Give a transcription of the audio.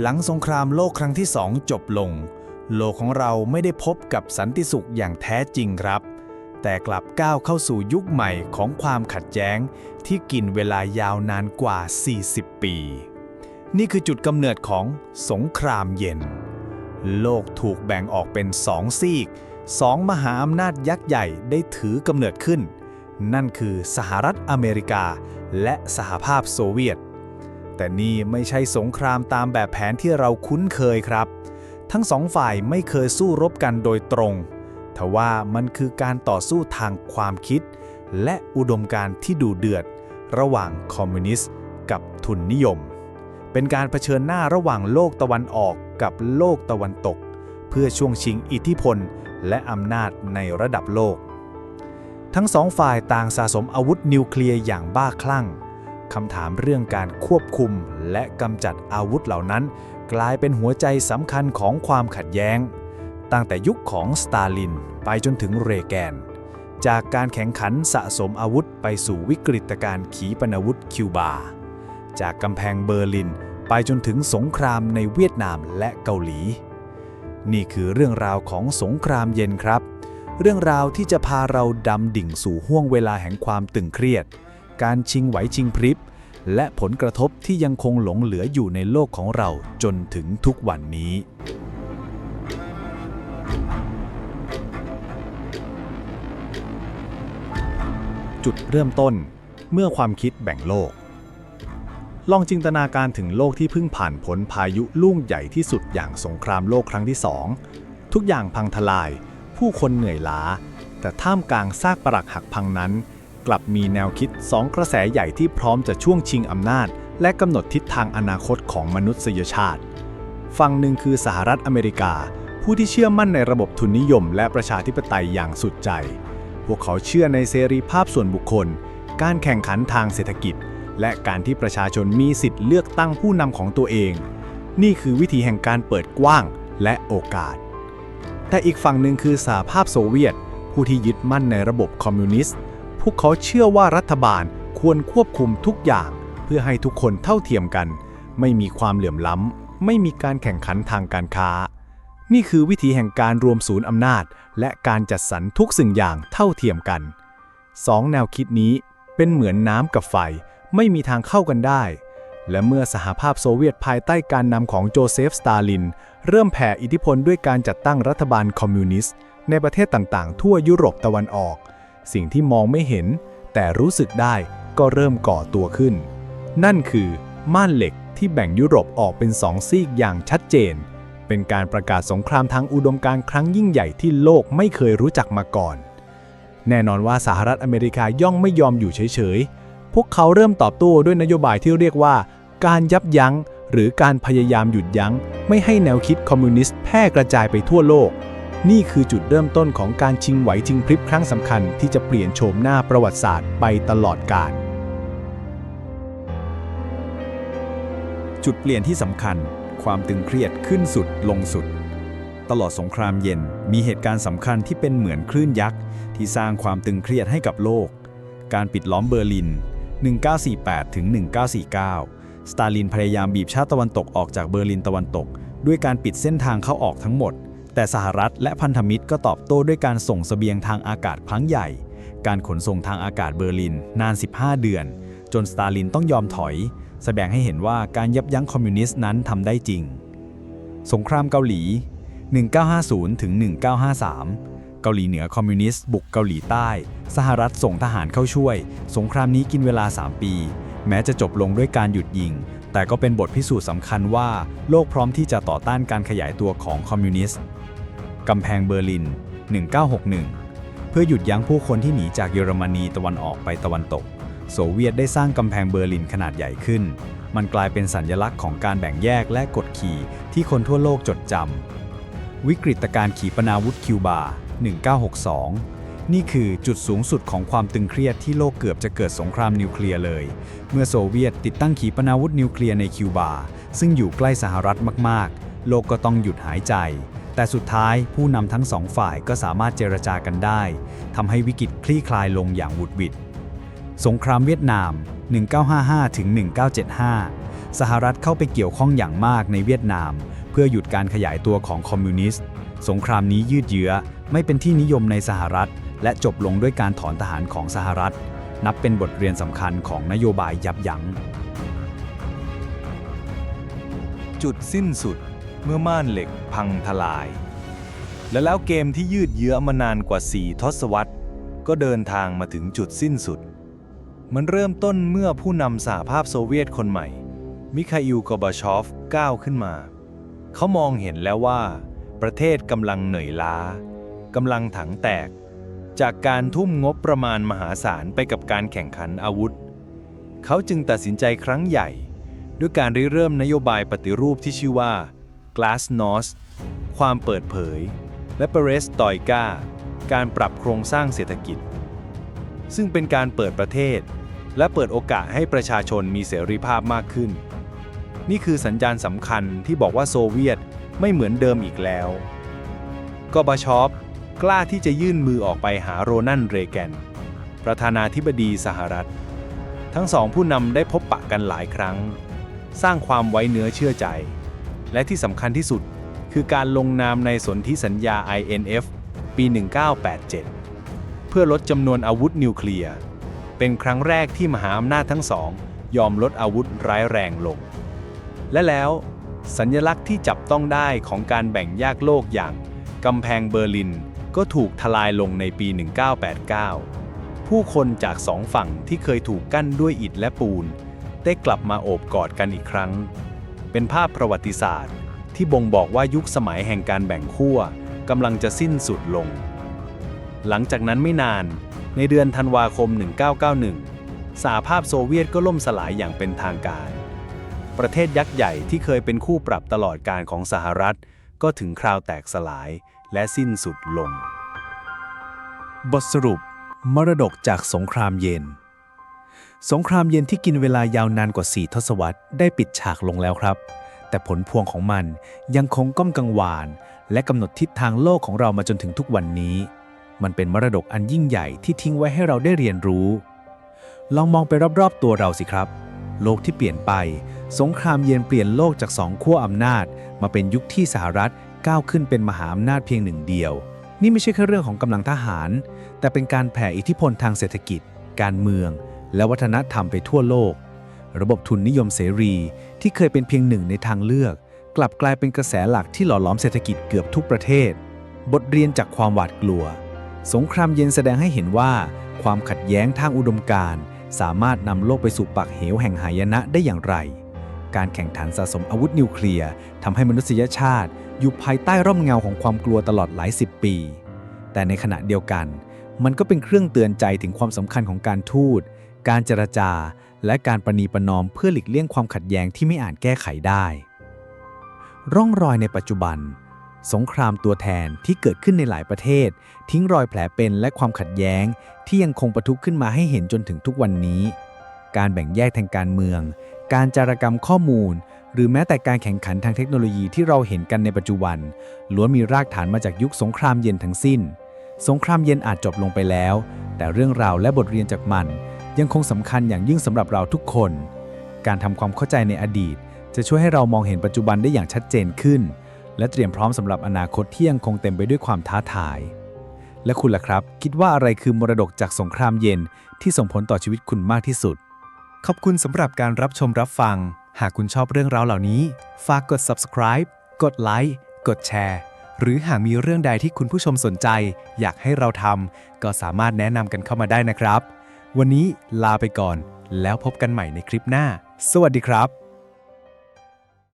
หลังสงครามโลกครั้งที่สองจบลง โลกของเราไม่ได้พบกับสันติสุขอย่างแท้จริงครับ แต่กลับก้าวเข้าสู่ยุคใหม่ของความขัดแย้ง ที่กินเวลายาวนานกว่า 40 ปี นี่คือจุดกำเนิดของสงครามเย็น โลกถูกแบ่งออกเป็นสองซีกสองมหาอำนาจยักษ์ใหญ่ได้ถือกำเนิดขึ้น นั่นคือสหรัฐอเมริกา และสหภาพโซเวียต แต่นี่ไม่ใช่สงครามตามแบบแผนที่เราคุ้นเคยครับ ทั้งสองฝ่ายไม่เคยสู้รบกันโดยตรง ทว่ามันคือการต่อสู้ทางความคิด และอุดมการณ์ที่ดูเดือด ระหว่างคอมมิวนิสต์กับทุนนิยม เป็นการเผชิญหน้าระหว่างโลกตะวันออกกับโลกตะวันตก เพื่อช่วงชิงอิทธิพล และอำนาจในระดับโลก ทั้งสองฝ่ายต่างสะสมอาวุธนิวเคลียร์อย่างบ้าคลั่ง คำถามเรื่องการควบคุมและกำจัดอาวุธเหล่านั้น กลายเป็นหัวใจสำคัญของความขัดแย้ง ตั้งแต่ยุคของสตาลินไปจนถึงเรแกน จากการแข่งขันสะสมอาวุธไปสู่วิกฤตการณ์ขีปนาวุธคิวบา จากกำแพงเบอร์ลินไปจนถึงสงครามในเวียดนามและเกาหลี นี่คือเรื่องราวของสงครามเย็นครับ เรื่องราวที่จะพาเราดำดิ่งสู่ห้วงเวลาแห่งความตึงเครียด การชิงไหวชิงพริบ และผลกระทบที่ยังคงหลงเหลืออยู่ในโลกของเราจนถึงทุกวันนี้ จุดเริ่มต้นเมื่อความคิดแบ่งโลก ลองจินตนาการถึงโลกที่เพิ่งผ่านพ้นพายุลูกใหญ่ที่สุดอย่างสงครามโลกครั้งที่สองทุกอย่างพังทลาย ผู้คนเหนื่อยล้า แต่ท่ามกลางซากปรักหักพังนั้น กลับมีแนวคิดสองกระแสใหญ่ที่พร้อมจะช่วงชิงอำนาจ และกำหนดทิศทางอนาคตของมนุษยชาติ ฝั่งหนึ่งคือสหรัฐอเมริกา ผู้ที่เชื่อมั่นในระบบทุนนิยม และประชาธิปไตยอย่างสุดใจ พวกเขาเชื่อในเสรีภาพส่วนบุคคล การแข่งขันทางเศรษฐกิจ และการที่ประชาชนมีสิทธิ์เลือกตั้งผู้นำของตัวเอง นี่คือวิธีแห่งการเปิดกว้างและโอกาส แต่อีกฝั่งหนึ่งคือสหภาพโซเวียต ผู้ที่ยึดมั่นในระบบคอมมิวนิสต์ พวกเขาเชื่อว่ารัฐบาลควรควบคุมทุกอย่าง เพื่อให้ทุกคนเท่าเทียมกัน ไม่มีความเหลื่อมล้ำ ไม่มีการแข่งขันทางการค้า นี่คือวิธีแห่งการรวมศูนย์อำนาจ และการจัดสรรทุกสิ่งอย่างเท่าเทียมกันสองแนวคิดนี้เป็นเหมือนน้ำกับไฟ ไม่มีทางเข้ากันได้ และเมื่อสหภาพโซเวียตภายใต้การนำของโจเซฟ สตาลิน เริ่มแผ่อิทธิพลด้วยการจัดตั้งรัฐบาลคอมมิวนิสต์ในประเทศต่างๆ ทั่วยุโรปตะวันออก สิ่งที่มองไม่เห็น แต่รู้สึกได้ก็เริ่มก่อตัวขึ้น นั่นคือม่านเหล็กที่แบ่งยุโรปออกเป็นสองซีกอย่างชัดเจน เป็นการประกาศสงครามทางอุดมการณ์ครั้งยิ่งใหญ่ที่โลกไม่เคยรู้จักมาก่อน แน่นอนว่าสหรัฐอเมริกาย่อมไม่ยอมอยู่เฉยๆ พวกเขาเริ่มตอบโต้ด้วยนโยบายที่เรียกว่า การยับยั้ง หรือการพยายามหยุดยั้ง ไม่ให้แนวคิดคอมมิวนิสต์แพร่กระจายไปทั่วโลก นี่คือจุดเริ่มต้นของการชิงไหวชิงพริบครั้งสำคัญที่จะเปลี่ยนโฉมหน้าประวัติศาสตร์ไปตลอดกาลจุดเปลี่ยนที่สำคัญ ความตึงเครียดขึ้นสุดลงสุด ตลอดสงครามเย็นมีเหตุการณ์สำคัญที่เป็นเหมือนคลื่นยักษ์ ที่สร้างความตึงเครียดให้กับโลก การปิดล้อมเบอร์ลิน 1948 ถึง 1949 สตาลินพยายามบีบชาติตะวันตกออกจากเบอร์ลินตะวันตก ด้วยการปิดเส้นทางเข้าออกทั้งหมด แต่สหรัฐและพันธมิตรก็ตอบโต้ด้วยการส่งเสบียงทางอากาศครั้งใหญ่ การขนส่งทางอากาศเบอร์ลิน นาน 15 เดือน จนสตาลินต้องยอมถอย แสดงให้เห็นว่าการยับยั้งคอมมิวนิสต์นั้นทำได้จริง สงครามเกาหลี 1950ถึง1953 เกาหลีเหนือคอมมิวนิสต์บุกเกาหลีใต้ สหรัฐส่งทหารเข้าช่วย สงครามนี้กินเวลา 3 ปี แม้จะจบลงด้วยการหยุดยิง แต่ก็เป็นบทพิสูจน์สำคัญว่า โลกพร้อมที่จะต่อต้านการขยายตัวของคอมมิวนิสต์ กำแพงเบอร์ลิน 1961 เพื่อหยุดยั้งผู้คนที่หนีจากเยอรมนีตะวันออกไปตะวันตก โซเวียตได้สร้างกำแพงเบอร์ลินขนาดใหญ่ขึ้น มันกลายเป็นสัญลักษณ์ของการแบ่งแยกและกดขี่ที่คนทั่วโลกจดจำ วิกฤตการขีปนาวุธคิวบา 1962 นี่คือจุดสูงสุดของความตึงเครียดที่โลกเกือบจะเกิดสงครามนิวเคลียร์เลย เมื่อโซเวียตติดตั้งขีปนาวุธนิวเคลียร์ในคิวบา ซึ่งอยู่ใกล้สหรัฐมากๆ โลกก็ต้องหยุดหายใจ แต่สุดท้ายผู้นำทั้งสองฝ่ายก็สามารถเจรจากันได้ทำให้วิกฤตคลี่คลายลงอย่างหวุดหวิดสงครามเวียดนาม 1955ถึง1975 สหรัฐเข้าไปเกี่ยวข้องอย่างมากในเวียดนาม เพื่อหยุดการขยายตัวของคอมมิวนิสต์ สงครามนี้ยืดเยื้อ ไม่เป็นที่นิยมในสหรัฐ และจบลงด้วยการถอนทหารของสหรัฐ นับเป็นบทเรียนสำคัญของนโยบายยับยั้ง จุดสิ้นสุด เมื่อม่านเหล็กพังทลาย และแล้วเกมที่ยืดเยื้อมานานกว่า4ทศวรรษ ก็เดินทางมาถึงจุดสิ้นสุด มันเริ่มต้นเมื่อผู้นำสหภาพโซเวียตคนใหม่ มิคาอิลกอบาชอฟก้าวขึ้นมา เขามองเห็นแล้วว่า ประเทศกำลังเหนื่อยล้ากำลังถังแตก จากการทุ่มงบประมาณมหาศาลไปกับการแข่งขันอาวุธ เขาจึงตัดสินใจครั้งใหญ่ ด้วยการริเริ่มนโยบายปฏิรูปที่ชื่อว่า Glasnost ความเปิดเผย และ Perestroika การปรับโครงสร้างเศรษฐกิจ ซึ่งเป็นการเปิดประเทศ และเปิดโอกาสให้ประชาชนมีเสรีภาพมากขึ้น นี่คือสัญญาณสำคัญที่บอกว่าโซเวียตไม่เหมือนเดิมอีกแล้วกบชอฟกล้าที่จะยื่นมือออกไปหาโรนัลด์เรแกน ประธานาธิบดีสหรัฐ ทั้งสองผู้นำได้พบปะกันหลายครั้ง สร้างความไว้เนื้อเชื่อใจ และที่สำคัญที่สุด คือการลงนามในสนธิสัญญา INF ปี 1987 เพื่อลดจำนวนอาวุธนิวเคลียร์ เป็นครั้งแรกที่มหาอำนาจทั้งสอง ยอมลดอาวุธร้ายแรงลง และแล้วสัญลักษณ์ที่จับต้องได้ของการแบ่งแยกโลกอย่างกำแพงเบอร์ลินก็ถูกทลายลงในปี 1989 ผู้คนจากสองฝั่งที่เคยถูกกั้นด้วยอิฐและปูน ได้กลับมาโอบกอดกันอีกครั้ง เป็นภาพประวัติศาสตร์ ที่บ่งบอกว่ายุคสมัยแห่งการแบ่งขั้วกำลังจะสิ้นสุดลง หลังจากนั้นไม่นาน ในเดือนธันวาคม 1991 สหภาพโซเวียตก็ล่มสลายอย่างเป็นทางการ ประเทศยักษ์ใหญ่ที่เคยเป็นคู่ปรับตลอดการของสหรัฐ ก็ถึงคราวแตกสลายและสิ้นสุดลง บทสรุป มรดกจากสงครามเย็น สงครามเย็นที่กินเวลายาวนานกว่า 4 ทศวรรษได้ปิดฉากลงแล้วครับ แต่ผลพวงของมันยังคงก้มกังวาน และกำหนดทิศทางโลกของเรามาจนถึงทุกวันนี้ มันเป็นมรดกอันยิ่งใหญ่ที่ทิ้งไว้ให้เราได้เรียนรู้ ลองมองไปรอบๆตัวเราสิครับ โลกที่เปลี่ยนไป สงครามเย็นเปลี่ยนโลกจากสองขั้วอำนาจ มาเป็นยุคที่สหรัฐก้าวขึ้นเป็นมหาอำนาจเพียงหนึ่งเดียว นี่ไม่ใช่แค่เรื่องของกำลังทหาร แต่เป็นการแผ่อิทธิพลทางเศรษฐกิจ การเมือง และวัฒนธรรมไปทั่วโลก ระบบทุนนิยมเสรีที่เคยเป็นเพียงหนึ่งในทางเลือก กลับกลายเป็นกระแสหลักที่หล่อหลอมเศรษฐกิจเกือบทุกประเทศ บทเรียนจากความหวาดกลัว สงครามเย็นแสดงให้เห็นว่า ความขัดแย้งทางอุดมการณ์สามารถนำโลกไปสู่ปากเหวแห่งหายนะได้อย่างไร การแข่งขันสะสมอาวุธนิวเคลียร์ทำให้มนุษยชาติ อยู่ภายใต้ร่มเงาของความกลัวตลอดหลายสิบปี แต่ในขณะเดียวกัน มันก็เป็นเครื่องเตือนใจถึงความสำคัญของการทูต การเจรจา และการประนีประนอมเพื่อหลีกเลี่ยงความขัดแย้งที่ไม่อาจแก้ไขได้ ร่องรอยในปัจจุบัน สงครามตัวแทนที่เกิดขึ้นในหลายประเทศ ทิ้งรอยแผลเป็นและความขัดแย้ง ที่ยังคงประทุขึ้นมาให้เห็นจนถึงทุกวันนี้ การแบ่งแยกทางการเมือง การจารกรรมข้อมูล หรือแม้แต่การแข่งขันทางเทคโนโลยีที่เราเห็นกันในปัจจุบัน ล้วนมีรากฐานมาจากยุคสงครามเย็นทั้งสิ้น สงครามเย็นอาจจบลงไปแล้ว แต่เรื่องราวและบทเรียนจากมัน ยังคงสำคัญอย่างยิ่งสำหรับเราทุกคน การทำความเข้าใจในอดีต จะช่วยให้เรามองเห็นปัจจุบันได้อย่างชัดเจนขึ้น และเตรียมพร้อมสำหรับอนาคตที่ยังคงเต็มไปด้วยความท้าทาย และคุณล่ะครับ คิดว่าอะไรคือมรดกจากสงครามเย็นที่ส่งผลต่อชีวิตคุณมากที่สุด ขอบคุณสำหรับการรับชมรับฟัง หากคุณชอบเรื่องราวเหล่านี้ ฝากกด subscribe กดไลค์กดแชร์หรือหากมีเรื่องใดที่คุณผู้ชมสนใจ อยากให้เราทำก็สามารถแนะนำกันเข้ามาได้นะครับ วันนี้ลาไปก่อน แล้วพบกันใหม่ในคลิปหน้า สวัสดีครับ